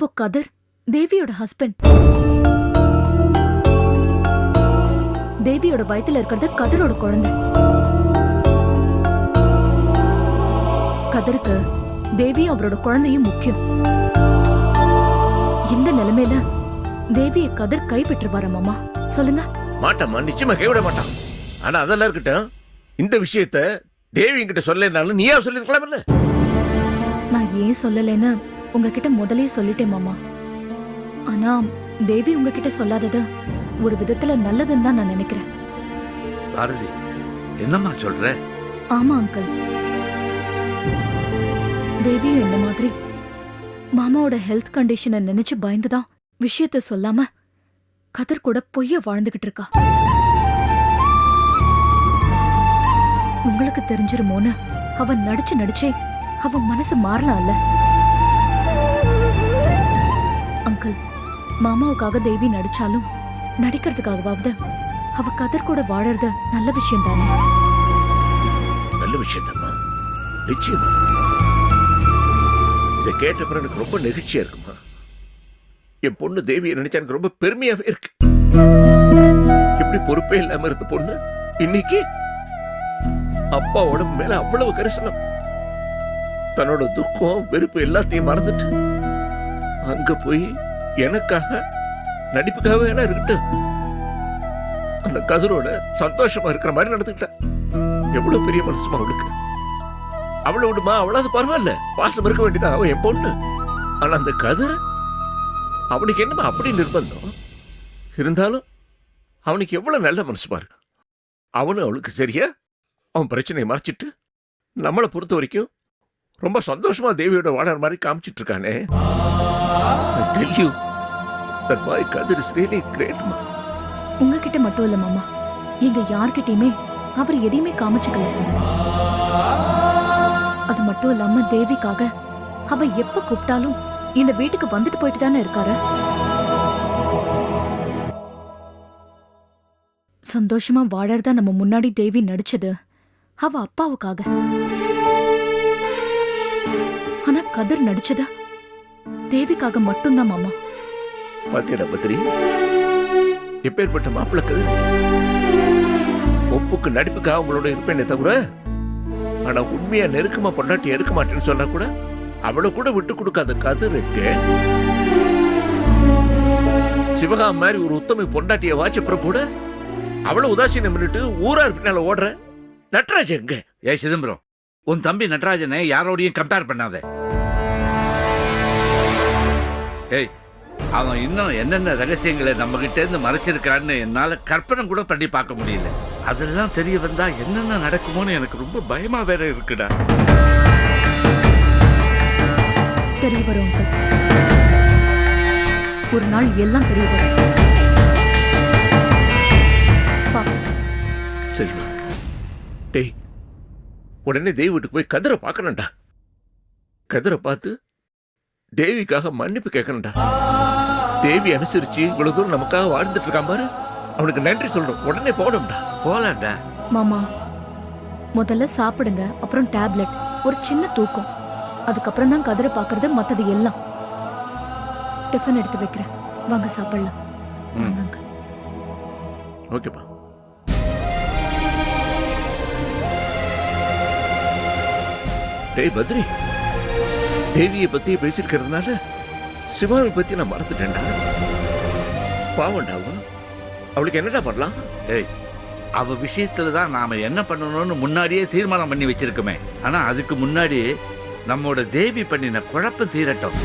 இப்போ கதிர் தேவியோட ஹஸ்பண்ட் தேவியோட வயித்துல இருக்கிறது கதிரோட குழந்தை. கதிருக்கு தேவியும் அவரோட குழந்தையும் முக்கியம். இந்த நிலைமையில தேவிய கதிர் கைவிட்டுருவாரா மாமா? சொல்லுங்க. மாட்டாம்மா நிச்சயமா கைவிட மாட்டான். ஆனா அதெல்லாம் இருக்கட்டும். இந்த விஷயத்த தேவி கிட்ட சொல்லனாலும் நீயா சொல்லிருக்கலாம்ல நான் ஏன் சொல்லலைன்னு உங்ககிட்ட முதலே சொல்லிட்டேன் மாமா. ஆனா தேவி உங்ககிட்ட சொல்லாதது ஒரு விதத்துல நல்லதுன்னு தான் நான் நினைக்கிறேன். பாரதி என்னம்மா சொல்ற? ஆமா அங்கிள். தேவியும் என்ன மாதிரி மாமாவோட ஹெல்த் கண்டிஷனை நினைச்சு பயந்துதான் விஷயத்த சொல்லாம கதிர் கூட பொய்ய வாழ்ந்துகிட்டு இருக்கா. உங்களுக்கு தெரிஞ்சிருமோன்னு அவன் நடிச்சு நடிச்சே அவன் மனசு மாறலாம்ல. மாமாவுக்காக தேவி நடிச்சாலும் நடிக்கிறதுக்காகவாவது அவ கதிர் கூட வாழறது நல்ல விஷயம் தானே நல்ல விஷயம் தான்மா நிச்சயமா. இதை கேட்ட பிறகு எனக்கு ரொம்ப நெகிழ்ச்சியா இருக்குமா என் பொண்ணு தேவியை நினைச்சா எனக்கு ரொம்ப பெருமையாவே இருக்கு. எப்படி பொறுப்பே இல்லாம இருந்த பொண்ணு இன்னைக்கு அப்பா உடம்பு மேல அவ்வளவு கரிசனம். தன்னோட துக்கம் வெறுப்பு எல்லாத்தையும் மறந்துட்டு அங்க போய் எனக்காக நடிப்புக்காக வேணா இருக்கட்டும் அந்த கதிரோட சந்தோஷமா இருக்கிற மாதிரி நடந்துக்கிட்டேன். எவ்வளவு பெரிய மனசுமா அவளுக்கு. அவளை விடுமா? அவளாவது பரவாயில்ல. பாசம் இருக்க வேண்டியதா? அவன் என் பொண்ணு. ஆனா அந்த கதிர் அவனுக்கு என்னமா அப்படி நிர்பந்தம்? இருந்தாலும் அவனுக்கு எவ்வளவு நல்ல மனசு பாரு. அவனும் அவளுக்கு சரியா? அவன் பிரச்சனையை மறைச்சிட்டு நம்மளை பொறுத்த வரைக்கும் ரொம்ப சந்தோஷமா தேவியோட வாழற மாதிரி காமிச்சிட்டு இருக்கானே. I that boy Kathir is really great மா உங்ககிட்ட மட்டும் இல்ல மாமா. எங்க யார்கிட்டயுமே அவர் எதையுமே காமிச்சுக்கல. அது மட்டும் இல்லாம தேவிக்காக அவ எப்ப கூப்பிட்டாலும் இந்த வீட்டுக்கு வந்துட்டு போயிட்டு தானே இருக்காரு. சந்தோஷமா வாழறதா நம்ம முன்னாடி தேவி நடிச்சது. அவ அப்பாவுக்காக. ஆனா கதிர் நடிச்சதா தேவிக்காக மட்டும்தான் மாமா. பாத்தியடா பத்திரி எப்பேற்பட்ட மாப்பிளக்கு? ஒப்புக்கு நடிப்புக்காக அவங்களோட இருப்பேனே தவிர ஆனா உண்மையா நெருக்கமா பொண்டாட்டி இருக்க மாட்டேன்னு சொன்னா கூட அவளை கூட விட்டு கொடுக்காத கதிர் இருக்கு. சிவகாம் மாதிரி ஒரு உத்தமி பொண்டாட்டிய வாச்சப்புறம் கூட அவளை உதாசீனம் பண்ணிட்டு ஊரார் பின்னால ஓடுற நட்ராஜ் எங்க? ஏய் சிதம்பரம் உன் தம்பி நட்ராஜனை யாரோடையும் கம்பேர் பண்ணாத. ஏய் அவன் இன்னும் என்னென்ன ரகசியங்களை நம்ம கிட்ட இருந்து மறைச்சிருக்கான்னு என்னால கற்பனை கூட பண்ணி பார்க்க முடியல. அதெல்லாம் தெரிய வந்தா என்னென்ன நடக்குமோன்னு எனக்கு ரொம்ப பயமா வேற இருக்குடா. தெரிய வரும். ஒரு நாள் எல்லாம் தெரிய வரும். சரிம்மா டேய் உடனே தேவி வீட்டுக்கு போய் கதிரை பார்க்கணும்டா. கதிரை பார்த்து தேவிக்காக மன்னிப்பு கேட்கணும்டா. தேவி அனுசரிச்சு இவ்வளவு தூரம் நமக்காக வாழ்ந்துட்டு இருக்கான் பாரு. அவனுக்கு நன்றி சொல்லணும். உடனே போகணும்டா. போலாம்டா. மாமா முதல்ல சாப்பிடுங்க அப்புறம் டேப்லெட். ஒரு சின்ன தூக்கம். அதுக்கப்புறம் தான் கதிரை பார்க்கறது மத்தது எல்லாம். டிஃபன் எடுத்து வைக்கிறேன். வாங்க சாப்பிடலாம். ம். வாங்க. ஓகேப்பா. டேய் பத்ரி. தேவியை பத்தி பேசியிருக்கிறதுனால சிவாவை பத்தி நான் மறந்துட்டேன்டா. பாவம்டா அவ. அவளுக்கு என்னடா பண்ணலாம் ஏய் அவ விஷயத்துல தான் நாம என்ன பண்ணணும்னு முன்னாடியே தீர்மானம் பண்ணி வச்சிருக்கோமே. ஆனா அதுக்கு முன்னாடி நம்மோட தேவி பண்ணின குழப்பம் தீரட்டும்.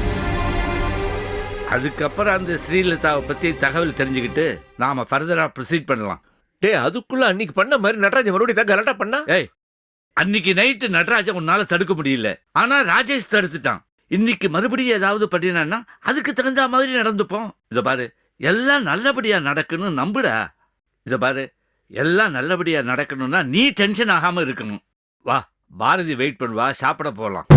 அதுக்கப்புறம் அந்த ஸ்ரீலதாவை பத்தி தகவல் தெரிஞ்சுக்கிட்டு நாம ஃபர்தரா ப்ரொசீட் பண்ணலாம். டேய் அதுக்குள்ள அன்னைக்கு பண்ண மாதிரி நடராஜன் மறுபடியும் தான் கலட்டா பண்ணா? ஏய் அன்னைக்கு நைட்டு நடராஜன் உன்னால தடுக்க முடியல. ஆனா ராஜேஷ் தடுத்துட்டான். இன்னைக்கு மறுபடியும் ஏதாவது பண்ணினான்னா அதுக்கு தகுந்த மாதிரி நடந்துப்போம். இதை பாரு எல்லாம் நல்லபடியா நடக்கணும்னு நம்புடா. இதை பாரு எல்லாம் நல்லபடியா நடக்கணும்னா நீ டென்ஷன் ஆகாம இருக்கணும். வா பாரதி வெயிட் பண்ணுவா சாப்பிட போகலாம்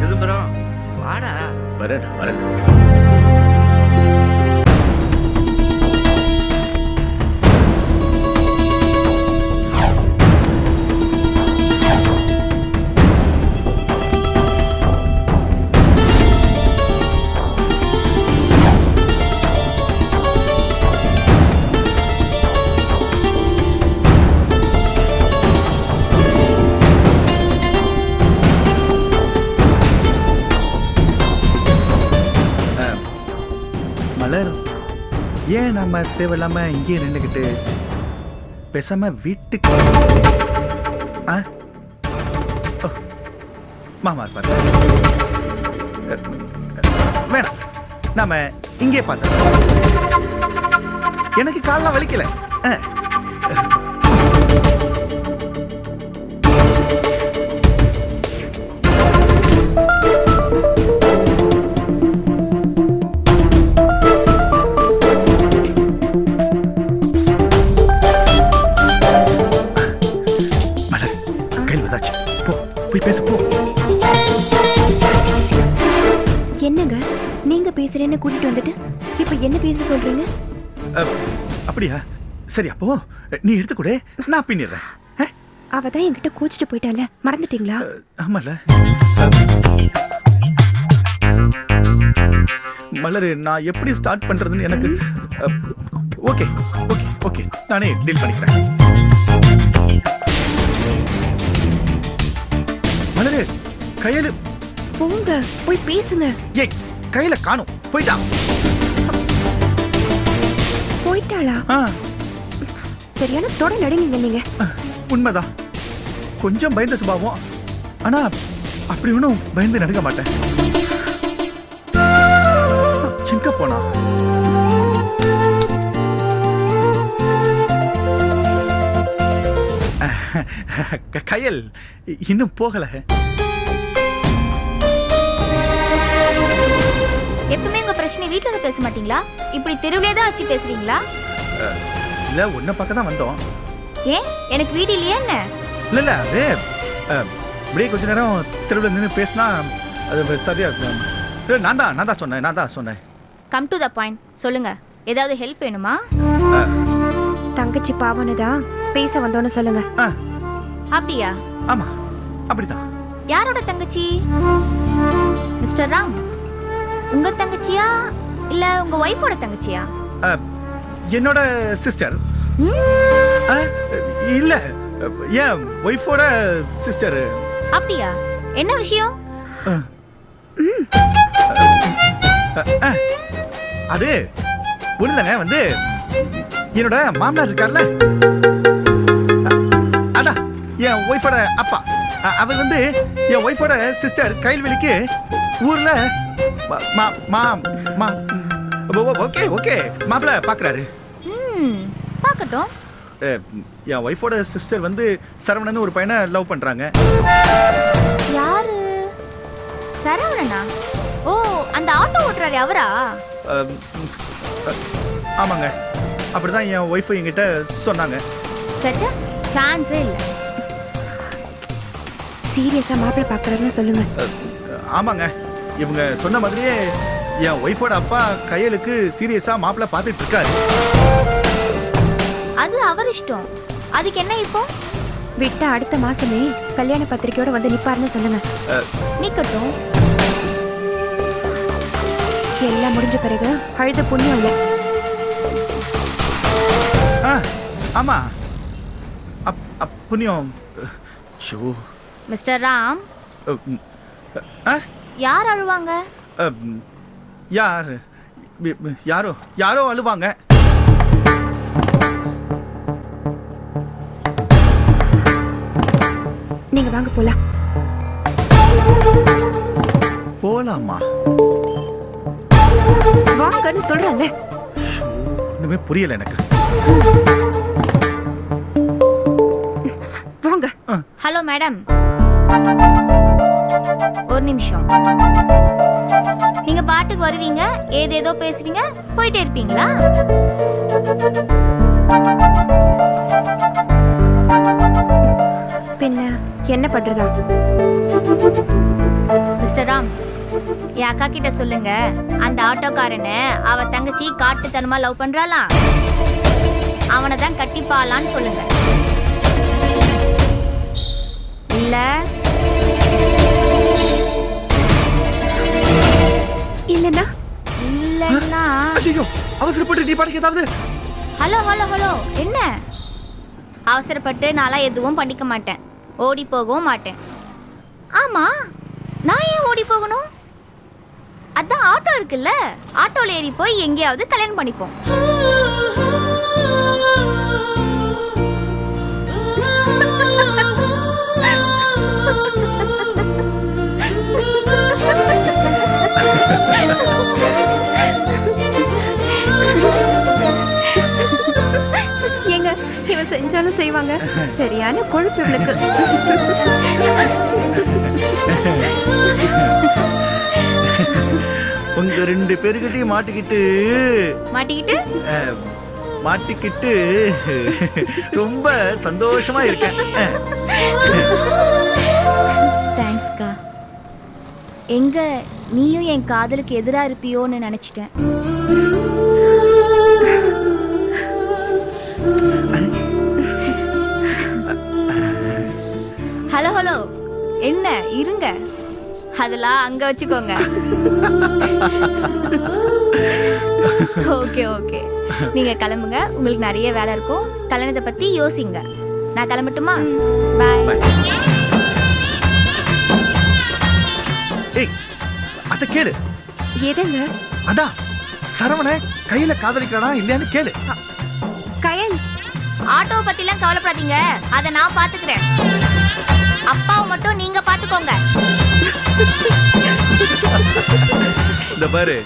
சிதம்பரம் வாடா. வரேன் வரேன் ஏன் நம்ம தேவையில்லாம இங்கேயே நின்றுக்கிட்டு பேசாம வீட்டுக்கு ஆ? மாமா இருப்பாரு. வேணாம். நாம இங்கே பார்த்தோம் எனக்கு காலெலாம் வலிக்கல. ஆ. அப்படியா? சரி அப்போ நீ எடுத்துக்கூட. நான் பின்னிடுறேன்? அவ தான் என்கிட்ட கோச்சிட்டு போயிட்டால. மறந்துட்டீங்களா? ஆமால மலரு நான் எப்படி ஸ்டார்ட் பண்றதுன்னு எனக்கு ஓகே ஓகே ஓகே. நானே டீல் பண்ணிக்கிறேன். மலரு கையில போங்க போய் பேசுங்க. ஏய் கையில காணும். போயிட்டான் போயிட்டாளா ஆ சரியான தொட நடுங்க நீங்க உண்மைதான் கொஞ்சம் பயந்த சுபாவம் ஆனா அப்படி ஒன்றும் பயந்து நடுங்க மாட்டேன் எங்க போனா கயல் இன்னும் போகல எப்பவுமே உங்க பிரச்சனை வீட்ல வந்து பேச மாட்டீங்களா இப்படி தெருவிலே தான் வச்சு பேசுவீங்களா இல்ல உன்னை பார்க்க தான் வந்தோம். ஏன்? எனக்கு வீடு இல்லையா என்ன? இல்ல இல்ல அது அப்படியே கொஞ்ச நேரம் தெருவில் நின்று பேசினா அது சரியா இருக்கும். நான் தான் நான் தான் சொன்னேன் நான் தான் சொன்னேன். கம் டு த பாயிண்ட் சொல்லுங்க. ஏதாவது ஹெல்ப் வேணுமா? தங்கச்சி பாவனதா பேச வந்தோன்னு சொல்லுங்க. ஆ அப்படியா? ஆமா அப்படிதான். யாரோட தங்கச்சி? மிஸ்டர் ராம் உங்க தங்கச்சியா? இல்ல உங்க ஒய்ஃபோட தங்கச்சியா? என்னோட சிஸ்டர் இல்ல என் ஒய்ஃபோட சிஸ்டர் அப்படியா? என்ன விஷயம்? அது ஒண்ணுலங்க வந்து என்னோட மாமனார் இருக்கார்ல? அதான் என் ஒய்ஃபோட அப்பா. அவர் வந்து என் ஒய்ஃபோட சிஸ்டர் கைல்வெளிக்கு ஊர்ல? ம- மா- மா- ஓகே ஓகே. மாப்பிள்ள பாக்குறாரு. ம் பார்க்கட்டும் என் ஒய்ஃபோட சிஸ்டர் வந்து சரவணன் ஒரு பையனை லவ் பண்றாங்க. யாரு? சரவணனா? ஓ அந்த ஆட்டோ ஓட்டுறாரு அவரா? ஆமாங்க. அப்படிதான் என் ஒய்ஃபு என்கிட்ட சொன்னாங்க. சச்சா சான்ஸே இல்லை. சீரியஸா மாப்பிள்ள பாக்குறாருன்னு சொல்லுங்க. ஆமாங்க. இவங்க சொன்ன மாதிரியே என் ஒய்ஃபோட அப்பா கையலுக்கு சீரியஸா மாப்பிள்ள பார்த்துட்டு இருக்காரு. அது அவர் இஷ்டம். அதுக்கு என்ன இப்போ? விட்டா அடுத்த மாசமே கல்யாண பத்திரிக்கையோட வந்து நிப்பாருன்னு சொல்லுங்க. நிக்கட்டும். எல்லாம் முடிஞ்ச பிறகு அழுத புண்ணியம் இல்ல. ஆ ஆமா. அப் அப் புண்ணியம். ஷோ. மிஸ்டர் ராம். ஆ? யார் அழுவாங்க? யார்? யாரோ யாரோ அழுவாங்க. நீங்க வாங்க போலாம். போலாமா? வாங்கன்னு சொல்றேன்ல. ஒண்ணுமே புரியல எனக்கு. வாங்க. Hello madam. ஒரு நிமிஷம். நீங்க பாட்டுக்கு வருவீங்க ஏதேதோ பேசுவீங்க போயிட்டே இருப்பீங்களா? பின்ன என்ன பண்றதா? மிஸ்டர் ராம் என் அக்கா கிட்ட சொல்லுங்க. அந்த ஆட்டோக்காரனை அவ தங்கச்சி காட்டுத்தனமா லவ் பண்றாளாம் அவனை தான் கட்டிப்பாலான்னு சொல்லுங்க. இல்ல ஐயோ அவசரப்பட்டு நீ பாட்டுக்கு ஏதாவது ஹலோ ஹலோ ஹலோ என்ன? அவசரப்பட்டு நான்லாம் எதுவும் பண்ணிக்க மாட்டேன். ஓடி போகவும் மாட்டேன். ஆமா நான் ஏன் ஓடி போகணும்? அதான் ஆட்டோ இருக்குல்ல. ஆட்டோவில் ஏறி போய் எங்கேயாவது கல்யாணம் பண்ணிப்போம். செஞ்சாலும் செய்வாங்க. சரியான கொழுப்பு இவளுக்கு. உங்க ரெண்டு பேருக்கிட்டையும் மாட்டிக்கிட்டு மாட்டிக்கிட்டு? மாட்டிக்கிட்டு ரொம்ப சந்தோஷமா இருக்கேன். தேங்க்ஸ்க்கா எங்க நீயும் என் காதலுக்கு எதிரா இருப்பியோன்னு நினைச்சிட்டேன். Hello hello. என்ன இருங்க. அதெல்லாம் அங்க வச்சுக்கோங்க. Okay okay. நீங்க கிளம்புங்க. உங்களுக்கு நிறைய வேலை இருக்கும். கல்யாணத்தை பத்தி யோசிங்க. நான் கிளம்பட்டுமா? பாய். ஏய் அத கேளு. எதுங்க? அதான் சரவண கையில காதலிக்கிறானா இல்லையான்னு கேளு. கயல் ஆட்டோவை பத்திலாம் கவலைப்படாதீங்க. அதை நான் பாத்துக்கிறேன். அப்பாவை மட்டும் நீங்க பாத்துக்கோங்க. இந்த பாரு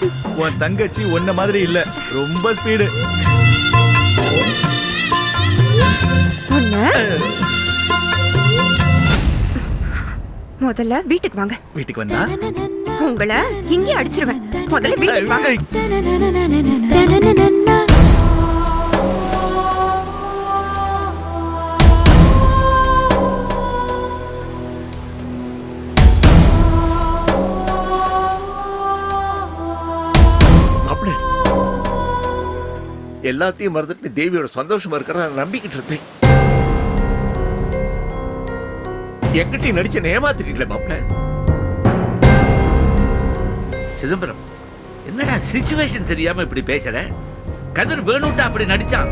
உன் தங்கச்சி உன்ன மாதிரி இல்ல. ரொம்ப ஸ்பீடு முதல்ல வீட்டுக்கு வாங்க. வீட்டுக்கு வந்தா? உங்களை இங்கே அடிச்சிருவேன். முதல்ல வீட்டுக்கு வாங்க. எல்லாத்தையும் மறந்துட்டு நீ தேவியோட சந்தோஷமா இருக்கிறத நான் நம்பிக்கிட்டு இருந்தேன். எங்கிட்ட நடிச்ச ஏமாத்திட்டீங்களே மாப்பிள்ள சிதம்பரம் என்னடா சிச்சுவேஷன் தெரியாம இப்படி பேசுற? கதிர் வேணுட்டா அப்படி நடிச்சான்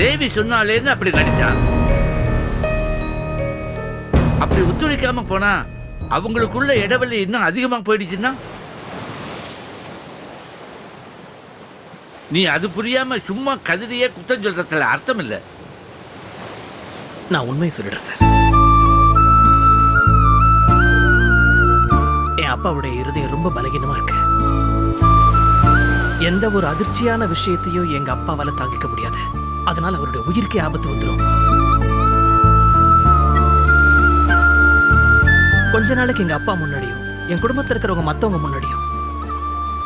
தேவி சொன்னாலேன்னு அப்படி நடிச்சான் அப்படி ஒத்துழைக்காம போனா அவங்களுக்குள்ள இடைவெளி இன்னும் அதிகமா போயிடுச்சுன்னா? நீ அது புரியாம சும்மா கதிரியே குத்தம் சொல்றதுல அர்த்தம் இல்லை. நான் உண்மையை சொல்லிடுறேன் சார். என் அப்பாவுடைய இருதயம் ரொம்ப பலகீனமா இருக்கு. எந்த ஒரு அதிர்ச்சியான விஷயத்தையும் எங்க அப்பாவால தாங்கிக்க முடியாது. அதனால அவருடைய உயிருக்கே ஆபத்து வந்துடும் கொஞ்ச நாளைக்கு எங்க அப்பா முன்னாடியும் என் குடும்பத்தில் இருக்கிறவங்க மத்தவங்க முன்னாடியும்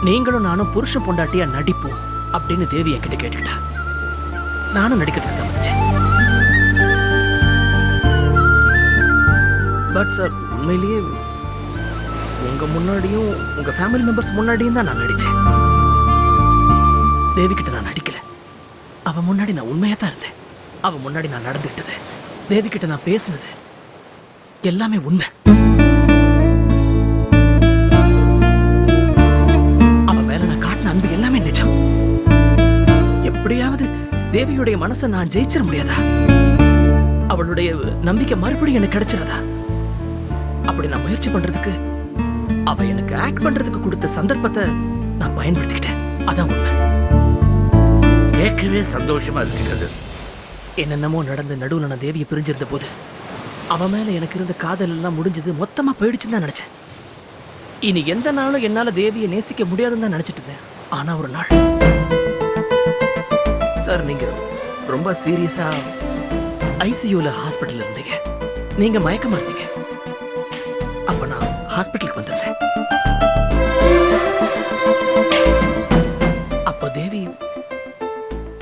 நீங்களும் நானும் புருஷ பொண்டாட்டியா நடிப்போம். அப்படின்னு தேவி என்கிட்ட கேட்டுக்கிட்டா. நானும் நடிக்கிறதுக்கு சம்மதிச்சேன். பட் சார் உண்மையிலேயே உங்க முன்னாடியும் உங்க ஃபேமிலி மெம்பர்ஸ் முன்னாடியும் தான் நான் நடிச்சேன். தேவி கிட்ட நான் நடிக்கல. அவ முன்னாடி நான் உண்மையா தான் இருந்தேன். அவ முன்னாடி நான் நடந்துக்கிட்டது. தேவி கிட்ட நான் பேசினது எல்லாமே உண்மை. தேவியுடைய மனசை நான் ஜெயிச்சிட முடியாதா? அவளுடைய நம்பிக்கை மறுபடியும் எனக்கு கிடைச்சிடாதா? அப்படி நான் முயற்சி பண்றதுக்கு அவ எனக்கு ஆக்ட் பண்றதுக்கு கொடுத்த சந்தர்ப்பத்தை நான் பயன்படுத்திக்கிட்டேன். அதான் உண்மை. கேட்கவே சந்தோஷமா இருக்கு கதிர். என்னென்னமோ நடந்து நடுவுல நான் தேவியை பிரிஞ்சிருந்த போது அவ மேல எனக்கு இருந்த காதல் எல்லாம் முடிஞ்சது மொத்தமா போயிடுச்சுன்னு தான் நினைச்சேன். இனி எந்த நாளும் என்னால தேவியை நேசிக்க முடியாதுன்னு தான் நினைச்சிட்டு இருந்தேன். ஆனா ஒரு நாள் சார் நீங்க ரொம்ப சீரியஸா ஐசியூல ஹாஸ்பிட்டல் இருந்தீங்க. நீங்க மயக்கமா இருந்தீங்க. அப்ப நான் ஹாஸ்பிட்டலுக்கு வந்திருந்தேன். அப்போ தேவி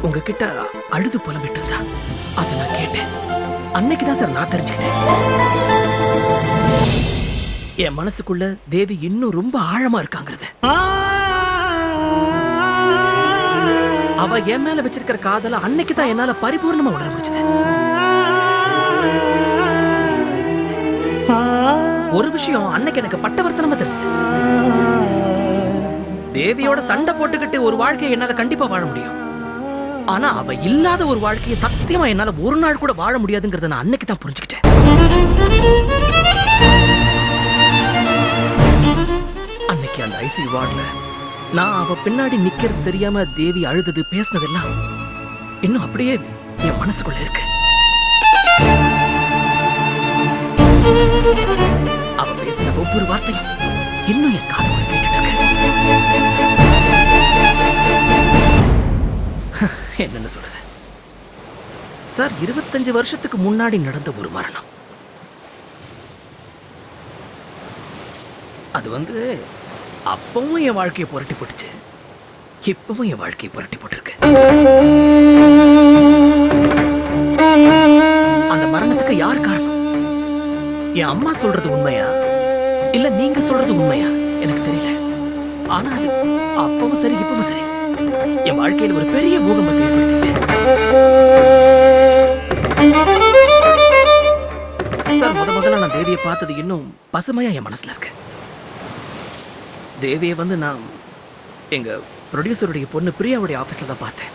உங்ககிட்ட அழுது புலம்பிட்டு இருந்தா அதை நான் கேட்டேன். அன்னைக்கு தான் சார் நான் தெரிஞ்சுக்கிட்டேன். என் மனசுக்குள்ள தேவி இன்னும் ரொம்ப ஆழமா இருக்காங்கிறது. அவ என் மேல வச்சிருக்கிற காதல அன்னைக்கு தான் என்னால பரிபூர்ணமா உணர முடிச்சது ஒரு விஷயம் அன்னைக்கு எனக்கு பட்டவர்த்தனமா தெரிஞ்சது. தேவியோட சண்டை போட்டுக்கிட்டு ஒரு வாழ்க்கையை என்னால கண்டிப்பா வாழ முடியும். ஆனா அவ இல்லாத ஒரு வாழ்க்கையை சத்தியமா என்னால ஒரு நாள் கூட வாழ முடியாதுங்கிறத நான் அன்னைக்கு தான் புரிஞ்சுக்கிட்டேன். அன்னைக்கு அந்த ஐசி வார்டில் நான் அவ பின்னாடி நிக்கிறது தெரியாம தேவி அழுதது பேசினதெல்லாம் இன்னும் அப்படியே என் மனசுக்குள்ள இருக்கு. அவ பேசின ஒவ்வொரு வார்த்தையும் இன்னும் என் காதுக்குள்ள கேட்டுட்டு இருக்கு. என்ன சொல்றது? சார் இருபத்தஞ்சு வருஷத்துக்கு முன்னாடி நடந்த ஒரு மரணம். அது வந்து அப்பவும் என் வாழ்க்கையை புரட்டி போட்டுச்சு. இப்பவும் என் வாழ்க்கையை புரட்டி போட்டிருக்கு. அந்த மரணத்துக்கு யார் காரணம்? என் அம்மா சொல்றது உண்மையா? இல்ல நீங்க சொல்றது உண்மையா? எனக்கு தெரியல. ஆனா அது அப்பவும் சரி இப்பவும் சரி. என் வாழ்க்கையில ஒரு பெரிய பூகம்பத்தை ஏற்படுத்திருச்சு. சார் முத முதல்ல நான் தேவியை பார்த்தது இன்னும் பசுமையா என் மனசுல இருக்கு. தேவியை வந்து நான் எங்க ப்ரொடியூசருடைய பொண்ணு பிரியாவுடைய ஆஃபீஸில் தான் பார்த்தேன்.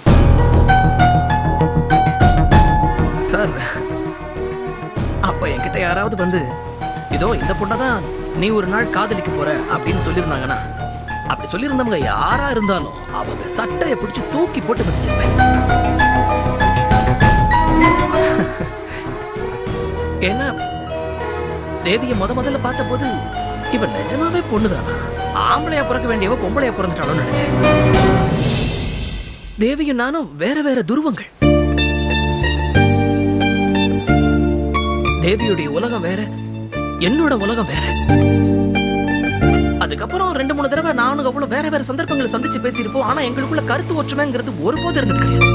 சார் அப்ப என்கிட்ட யாராவது வந்து இதோ இந்த பொண்ணை தான் நீ ஒரு நாள் காதலிக்க போற அப்படின்னு சொல்லியிருந்தாங்கன்னா அப்படி சொல்லியிருந்தவங்க யாரா இருந்தாலும் அவங்க சட்டையை பிடிச்சி தூக்கி போட்டு மதிச்சிருப்பேன். ஏன்னா தேவியை முத முதல்ல பார்த்த போது இவன் நிஜமாவே பொண்ணுதானா? ஆம்பளையா பிறக்க வேண்டியவ பொம்பளையா பிறந்துட்டாலும் நினைச்சேன். தேவியும் நானும் வேற வேற துருவங்கள். தேவியுடைய உலகம் வேற என்னோட உலகம் வேற. அதுக்கப்புறம் ரெண்டு மூணு தடவை நானும் அவ்வளவு வேற வேற சந்தர்ப்பங்களை சந்திச்சு பேசியிருப்போம். ஆனா எங்களுக்குள்ள கருத்து ஒற்றுமைங்கிறது ஒருபோது இருந்தது கிடையாது.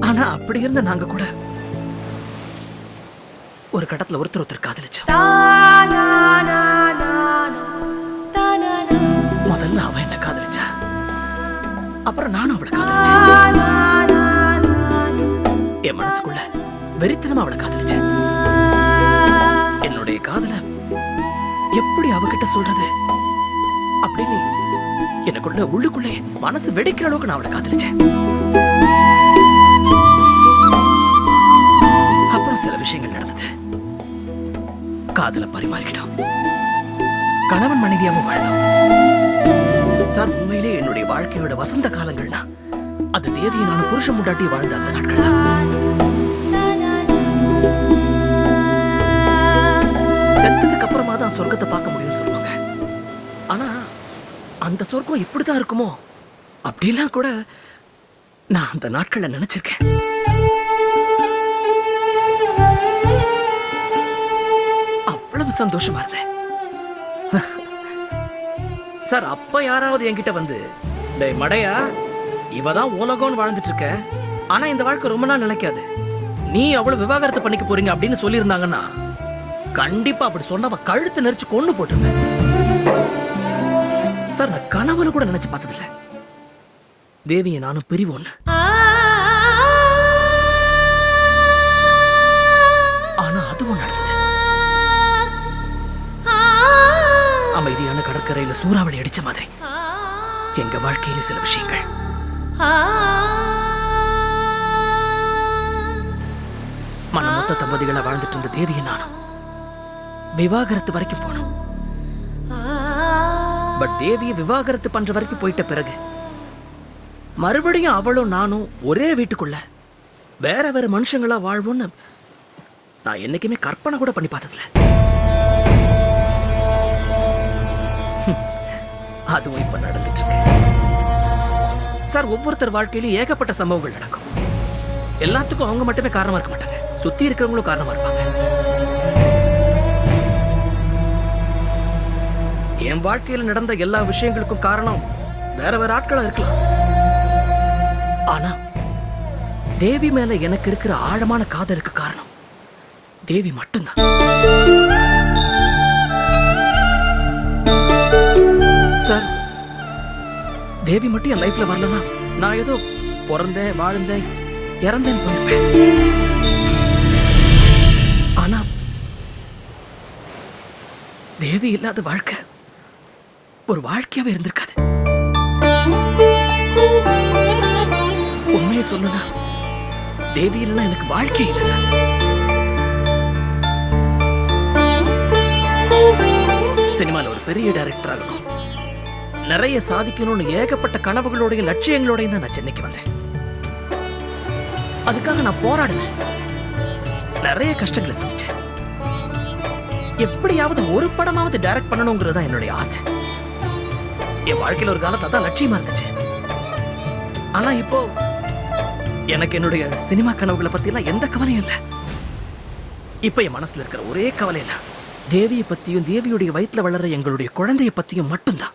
ஆனா அப்படி இருந்த நாங்க கூட ஒரு கட்டத்துல ஒருத்தர் ஒருத்தர் காதலிச்சோம் முதல்ல அவ என்ன காதலிச்சா? அப்புறம் நானும் அவளை காதலிச்சேன். என் மனசுக்குள்ள வெறித்தனமா அவளை காதலிச்சேன். என்னுடைய காதல எப்படி அவகிட்ட சொல்றது? அப்படின்னு எனக்குள்ள உள்ளுக்குள்ளே மனசு வெடிக்கிற அளவுக்கு நான் அவளை காதலிச்சேன். அப்புறம் சில விஷயங்கள் நடந்தது. காதல பரிமாறிக்கிட்டோம் கணவன் மனைவியாவும் வாழ்ந்தோம் சார் உண்மையிலே என்னுடைய வாழ்க்கையோட வசந்த காலங்கள்னா அது தேவியை நான் புருஷன் முண்டாட்டி வாழ்ந்த அந்த நாட்கள் தான். செத்ததுக்கு அப்புறமா தான் சொர்க்கத்தை பார்க்க முடியும்னு சொல்லுவாங்க. ஆனா அந்த சொர்க்கம் இப்படிதான் இருக்குமோ? அப்படிலாம் கூட நான் அந்த நாட்கள்ல நினைச்சிருக்கேன். எவ்வளவு சந்தோஷமா இருந்தேன். சார் அப்ப யாராவது என்கிட்ட வந்து டேய் மடையா இவ தான் உலகம்னு வாழ்ந்துட்டு இருக்க. ஆனா இந்த வாழ்க்கை ரொம்ப நாள் நினைக்காது நீ அவ்வளவு விவாகரத்தை பண்ணிக்க போறீங்க அப்படின்னு சொல்லியிருந்தாங்கன்னா கண்டிப்பா அப்படி சொன்னவ கழுத்து நெரிச்சு கொண்டு போட்டிருந்தேன் சார் நான் கனவுல கூட நினைச்சு பார்த்ததில்ல. தேவியை நானும் பிரிவோன்னு. அமைதியான கடற்கரையில சூறாவளி அடிச்ச மாதிரி. எங்க வாழ்க்கையில சில விஷயங்கள். மனமொத்த தம்பதிகளை வாழ்ந்துட்டு இருந்த தேவியை நானும் விவாகரத்து வரைக்கும் போனோம். பட் தேவியை விவாகரத்து பண்ற வரைக்கும் போயிட்ட பிறகு மறுபடியும் அவளும் நானும் ஒரே வீட்டுக்குள்ள வேற வேற மனுஷங்களா வாழ்வோம்னு நான் என்னைக்குமே கற்பனை கூட பண்ணி பார்த்ததில்ல. அதுவும் இப்ப நடந்துட்டு இருக்கு. சார் ஒவ்வொருத்தர் வாழ்க்கையிலும் ஏகப்பட்ட சம்பவங்கள் நடக்கும். எல்லாத்துக்கும் அவங்க மட்டுமே காரணமா இருக்க மாட்டாங்க. சுத்தி இருக்கிறவங்களும் காரணமா இருப்பாங்க. என் வாழ்க்கையில் நடந்த எல்லா விஷயங்களுக்கும் காரணம் வேற வேற ஆட்களா இருக்கலாம். ஆனா தேவி மேல எனக்கு இருக்கிற ஆழமான காதலுக்கு காரணம் தேவி மட்டும்தான். சார். தேவி மட்டும் என் லைஃப்ல வரலனா நான் ஏதோ பிறந்தேன் வாழ்ந்தேன் இறந்தேன் போயிருப்பேன். ஆனா தேவி இல்லாத வாழ்க்கை ஒரு வாழ்க்கையாவே இருந்திருக்காது. உண்மையை சொல்லணும்னா தேவி இல்லைன்னா எனக்கு வாழ்க்கை இல்லை சார். சினிமால ஒரு பெரிய டைரக்டர் ஆகணும். நிறைய சாதிக்கணும்னு ஏகப்பட்ட கனவுகளோடையும் லட்சியங்களோடையும் தான் நான் சென்னைக்கு வந்தேன். அதுக்காக நான் போராடினேன். நிறைய கஷ்டங்களை சந்திச்சேன். எப்படியாவது ஒரு படமாவது டைரக்ட் பண்ணணுங்கிறது தான் என்னுடைய ஆசை. என் வாழ்க்கையில ஒரு காலத்துல தான் லட்சியமா இருந்துச்சு. ஆனா இப்போ எனக்கு என்னுடைய சினிமா கனவுகளை பத்திலாம் எந்த கவலையும் இல்லை. இப்ப என் மனசுல இருக்கிற ஒரே கவலை என்ன? தேவியை பத்தியும் தேவியுடைய வயிற்றுல வளர்ற எங்களுடைய குழந்தைய பத்தியும் மட்டும்தான்.